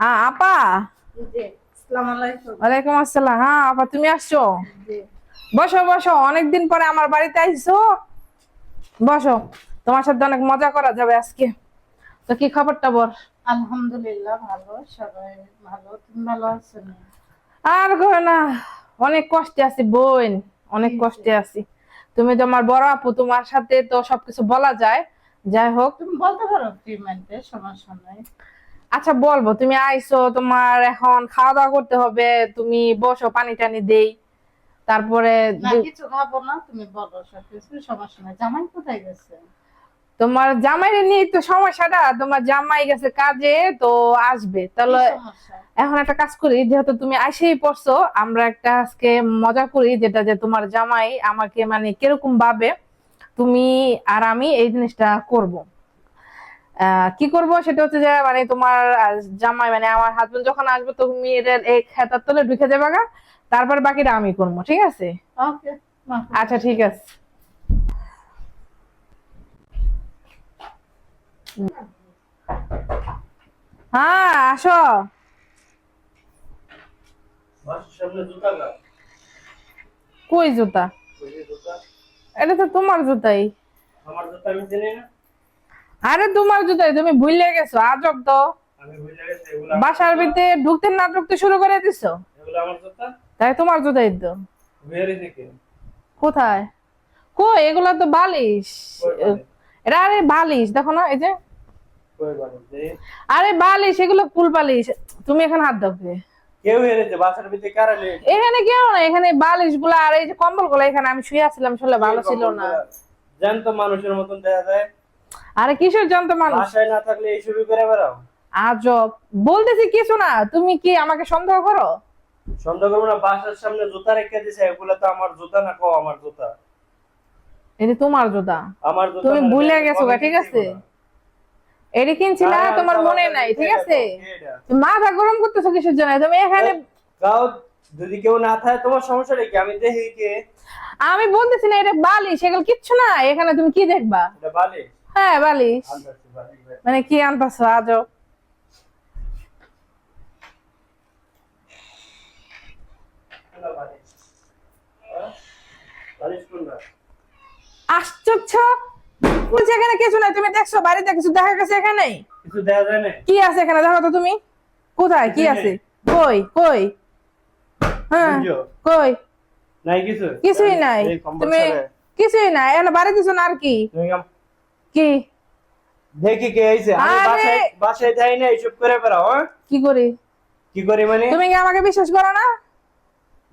আ, আপা? ওয়ালাইকুম আসসালাম। হ্যাঁ আপা তুমি আসছো? বসো বসো। অনেকদিন পরে আমার বাড়িতে আইছো বসো। তোমার সাথে অনেক মজা করা যাবে আজকে। তো কি খবর টবর আলহামদুলিল্লাহ ভালো। সবাই ভালো। তুমি ভালো আছো? আর না অনেক কষ্টে আছি বোন। অনেক কষ্টে আছি। তুমি তোমার বড় আপু তোমার সাথে তো সবকিছু বলা যায়। যাই হোক। তুমি বলতে পারো ট্রিটমেন্টে সমস্যা নাই আচ্ছা বলব তুমি আইছো তোমার এখন খাওয়া দাওয়া করতে হবে তুমি বসো পানি টানি দেই তারপরে কিছু খাব না তুমি বলো সব কিছু সমস্যা নাই জামাই কোথায় গেছে? তোমার জামাইরে নিয়ে তো সমস্যাটা তোমার জামাই গেছে কাজে তো আসবে। তাহলে এখন একটা কাজ করি যেহেতু তুমি আসেই পড়ছো আমরা একটা আজকে মজা করি যেটা যে তোমার জামাই আমাকে মানে কীরকম ভাবে তুমি আর আমি এই জিনিসটা করব। আহ, কি করব সেটা হচ্ছে যে মানে তোমার জামাই মানে আমার হাজবেন্ড যখন আসবে তুমি এর এই খেতার তলে ঢুকে যাবে গা তারপর বাকিটা আমি করব ঠিক আছে? ওকে আচ্ছা ঠিক আছে। হ্যাঁ আসো। কই জুতা? এটা তো তোমার জুতাই। আমার জুতা আমি চিনি না। আরে তোমার জুতাই তুমি ভুলে গেছো আজব তো। আমি ভুলে গেছি এগুলা বাসার ভিতরে ঢুকতে না ঢুকতে শুরু করে দিছো? এগুলো আমার জুতা? তাই তোমার জুতাই তো। বেরে থেকে কোথায়? কো এগুলা তো বালিশ? এটা আরে বালিশ দেখো না এই যে। আরে বালিশ এগুলো ফুল বালিশ। তুমি এখানে হাত দাও? কেউ হেরেছে বাসার ভিতরে কারা এখানে কেউ না এখানে বালিশগুলা আর এই যে কম্বলগুলা এখানে আমি শুয়ে আছিলাম ভালো ছিল না। জ্যান্ত মানুষের মতন দেখা যায়। আরে কিসের মানুষ? বাসায় না থাকলে করে বেড়াও। আজব। বলতেছি কিছু না তুমি কি আমাকে সন্দেহ করো? সন্দেহ করব না বাসার সামনে জুতা রেখে দিছে এগুলো তো আমার জুতা না কো আমার জুতা? এটা তোমার জুতা। আমার জুতা তুমি ভুলে গেছো ঠিক আছে? এটা কিনছিলা? তোমার মনে নাই ঠিক আছে? মাথা গরম করতেছো কিসের জন্য? তুমি এখানে যদি কেউ না থাকে তোমার সমস্যা কি? আমি দেখি কে? আমি বলতেছি না এটা বালিশ এগুলো কিচ্ছু না। এখানে তুমি কি দেখবা? এটা বালি হ্যাঁ বালিশ। বালি বালি। মানে কি আনতেছো? বালি? হ্যাঁ? বালিশ কোনটা? আশ্চর্য! বলছি এখানে কিছু নাই তুমি দেখছ? বাড়িতে কিছু দেখা গেছে এখানে কিছু দেখা যায় না কি আছে এখানে? দেখো তো তুমি। কোথায়? কি আছে? কই? কই? হ্যাঁ কই? নাই কিছু? কিছুই নাই। তুমি কিছুই নাই। এখানে বাড়ি দিছো না আর কি? কি? দেখি কে আইছে। আমি আরে! বাসায় বাসায় যাই না এইসব করে বেড়াও হ্যাঁ? কি করি? কি করি মানে? তুমি কি আমাকে বিশ্বাস করো না?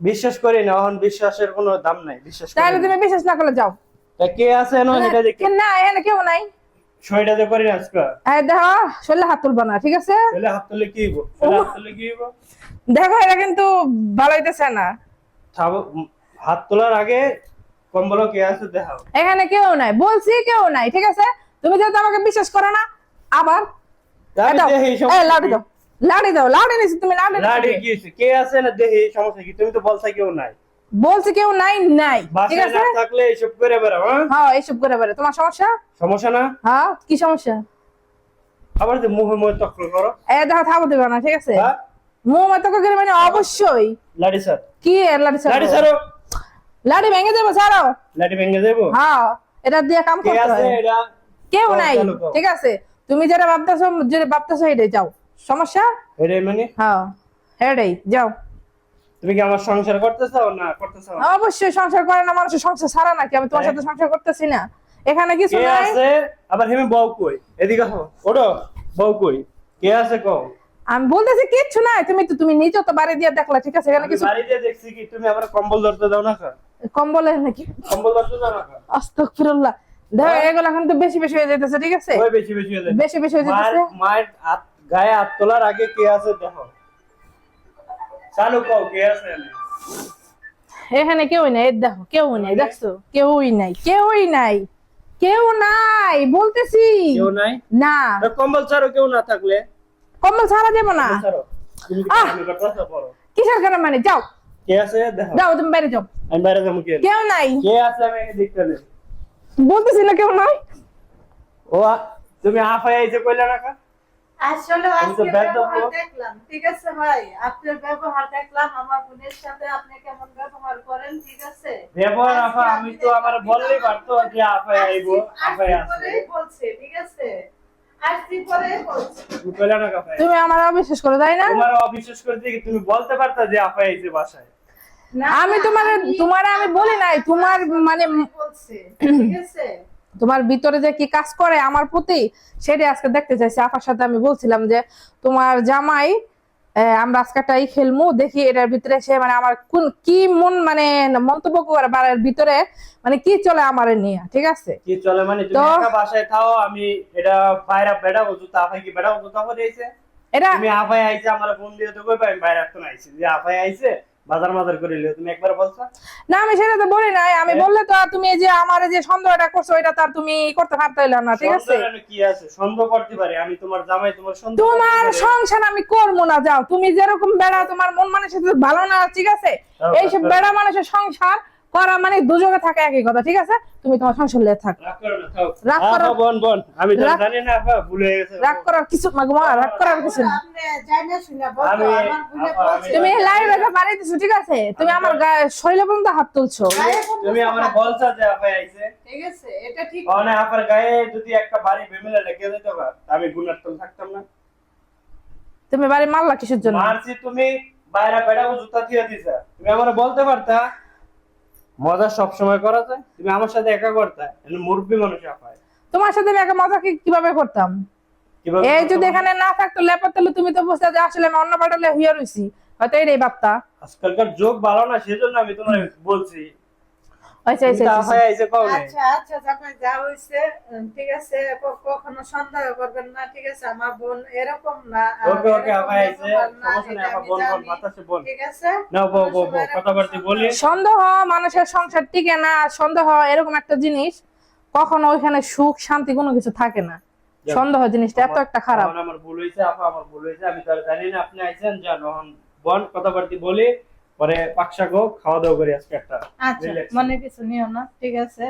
বিশ্বাস করি না এখন বিশ্বাসের কোনো দাম নাই। বিশ্বাস করি তাহলে তুমি বিশ্বাস না করলে যাও। তা কে আছে না এটা দেখি। না এখানে কেউ নাই। ছয়টা যে করি না আজকে? এই দেখো শরীরে হাত তুলবা না ঠিক আছে? হাত তুলে কি হইব? হাত তুলে কি হইব? দেখো এটা কিন্তু ভালো হইতেছে না। হাত তোলার আগে কম্বল কে আছে দেখাও। এখানে কেউ নাই বলছি কেউ নাই ঠিক আছে? তুমি যেহেতু আমাকে বিশ্বাস করো না আবার লাড়ি দাও লাড়ি দাও লাড়ি নিছি তুমি লাড়ি লাডি কি? কি কে আছে না দেখি সমস্যা কি? তুমি তো বলছো কেউ নাই। বলছি কেউ নাই নাই। ঠিক আছে? থাকলে এইসব করে বেড়াও হ্যাঁ? হ্যাঁ এইসব করে বেড়ে তোমার সমস্যা? সমস্যা না? হ্যাঁ কি সমস্যা? আবার যে মুখে মুখে তক্কল করো। এ দেখো থামো দিবে না ঠিক আছে? হ্যাঁ? মুখ মতো করে মানে অবশ্যই। লাডি স্যার কি এর লাড়ি লাডি ছাড়ো স্যারও লাড়ি ভেঙে দেবো ছাড়ো লাডি ভেঙে দেবো? হ্যাঁ এটা দিয়ে কাম করতে হয়। এটা? কেউ নাই ঠিক আছে? তুমি যেটা ভাবতেছো যেটা ভাবতেছো এটাই যাও। সমস্যা? এটা মানে? হ্যাঁ এটাই যাও। তুমি কি আমার সংসার করতে চাও না করতে চাও? অবশ্যই সংসার করে না মানুষের সংসার ছাড়া নাকি? আমি তোমার হ্যাঁ। সাথে সংসার করতেছি না। এখানে কিছু কে নাই। আছে? আবার হেমে বউ কই? এদিকে হো ওড়ো বউ কই? কে আছে কও? আমি বলতেছি কিচ্ছু নাই। তুমি তো তুমি নিজেও তো বাড়ি দিয়ে দেখলা ঠিক আছে? এখানে কিছু বাড়িতে দেখছি কি? তুমি আমার কম্বল ধরতে দাও না কা? কম্বলে নাকি? কম্বল ধরতে দাও না কা? আস্তাগফিরুল্লাহ। দেখো এগুলো এখন তো বেশি বেশি হয়ে যাইতেছে ঠিক আছে? ওই বেশি বেশি হয়ে যায় বেশি বেশি হয়ে যাইতেছে। মায়ের হাত গায়ে হাত তোলার আগে কে আছে দেখো। চালু কও কে আছে এখানে কেউই নাই দেখো কেউ নাই দেখছ? কেউই নাই কেউই নাই কেউ নাই বলতেছি। কেউ নাই? না। কম্বল ছাড়ো কেউ না থাকলে। কম্বল ছাড়া দেবো না। কিসের কারণে মানে? যাও। কে আছে? যাও তুমি বাইরে যাও। আমি বাইরে যাব কে? কেউ নাই। কে আছে? আমি দেখতে বলতেছি না কেউ নাই। ও তুমি আফাই আইছে কইলা না কা? আসলে আজকে ব্যবহার দেখলাম। ঠিক আছে ভাই আপনার ব্যবহার দেখলাম আমার বোনের সাথে আপনি কেমন ব্যবহার করেন ঠিক আছে? ব্যবহার আপা আমি তো আমার বললেই পারতো যে আপাই আইবো পরেই বলছে ঠিক আছে? তুমি আমার অবিশ্বাস করে তাই না? তোমার অবিশ্বাস করে তুমি বলতে পারতা যে আইছে বাসায়। না, আমি তোমার তোমার আমি বলি নাই তোমার মানে বলছে ঠিক আছে? তোমার ভিতরে যে কি কাজ করে আমার প্রতি সেটাই আজকে দেখতে চাইছি। আপার সাথে আমি বলছিলাম যে তোমার জামাই আমরা খেলমু দেখি এটার ভিতরে সে মানে আমার কোন কি মন মানে মন্তব্য করে বা এর ভিতরে মানে কি চলে আমার নিয়ে ঠিক আছে? কি চলে মানে তুমি একা বাসায় থাও আমি এটা বাইরে বেড়া কি বেড়া এটা তুমি আপাই আইছে আমার ফোন দিয়ে তো আমি বাইরে আইছি যে আপাই আইছে বাজার মাজার করে তুমি একবার বলছো? না আমি সেটা তো বলি নাই। আমি হ্যাঁ। বললে তো তুমি যে আমার যে সন্দেহটা করছ এটা তার তুমি করতে পারতাইলা না ঠিক আছে? কি আছে? সন্দেহ করতে পারে আমি তোমার জামাই তোমার সন্দেহ তোমার সংসার আমি করব না যাও। তুমি যেরকম বেড়া তোমার মন মানুষের ভালো না ঠিক আছে? এইসব বেড়া মানুষের সংসার করা মানে দুযোগে থাকে একই কথা ঠিক আছে? তুমি তোমার সংসার লিয়ে থাক। রাগ করো না থাও রাগ করার- বোন বোন আমি তো জানি না আপা ভুলে গেছে। রাগ করার কিছু মাগমা রাগ করার কিছু না আপা, তুমি লাইভে যা বাড়ি দিছো ঠিক আছে? তুমি আমার গায়ে শরীরে পর্যন্ত হাত তুলছো। তুমি আমার। বলছো যে আপাই আইছে। ঠিক আছে এটা ঠিক। মানে আপার গায়ে যদি একটা বাড়ি বেমিলে লেগে যেত বা আমি গুনার তো থাকতাম না। তুমি বাড়ি মারলা কিসের জন্য? মারছি তুমি বাইরে বেড়া ও জুতা দিয়ে দিছা। তুমি আমার বলতে পারতা? মজা সব সময় করা যায়। তুমি আমার সাথে একা করতা মুরব্বী মানুষ আপায় তোমার সাথে একা মজা কি- কীভাবে করতাম? কীভাবে এই যদি এখানে না থাকতো লেপার তাহলে তুমি তো বুঝতে যে আসলে আমি অন্য পাটালে হইয়া রইছি। হয়তো এই ভাবতা। আজকালকার যোগ ভালো না সেজন্য আমি তোমার বলছি আচ্ছা তুমি আচ্ছা তো আচ্ছা, আপায় আইছে কও নাই। আচ্ছা আচ্ছা জামাই যা হয়েছে উম, ঠিক আছে ক- কখনো সন্দেহ করবেন না ঠিক আছে আমার বোন এরকম না আর ওকে ওকে এরকম আপায় আইছে ব্যবহার না, সমস্যা নেই এটা আপা আমি বোন বোন জানি। বাতাসে বোন। ঠিক আছে? নাও বউ বউ বউ সবাই এরকম কথাবার্তা বলি। সন্দেহ- সন্দেহ মানুষের সংসার টিকে না আর সন্দেহ এরকম একটা জিনিস কখনো ওইখানে সুখ শান্তি কোনো কিছু থাকে না। সন্দেহ জিনিসটা এত একটা খারাপ। আমার- আমার ভুল হয়েছে আপা আমার ভুল হয়েছে আমি তো আর জানি না আপনি আইছেন জানো বোন কথাবার্তা বলি পরে পাকশাক খাওয়া দাওয়া করি আজকে একটা। আচ্ছা মনে কিছু নিও না ঠিক আছে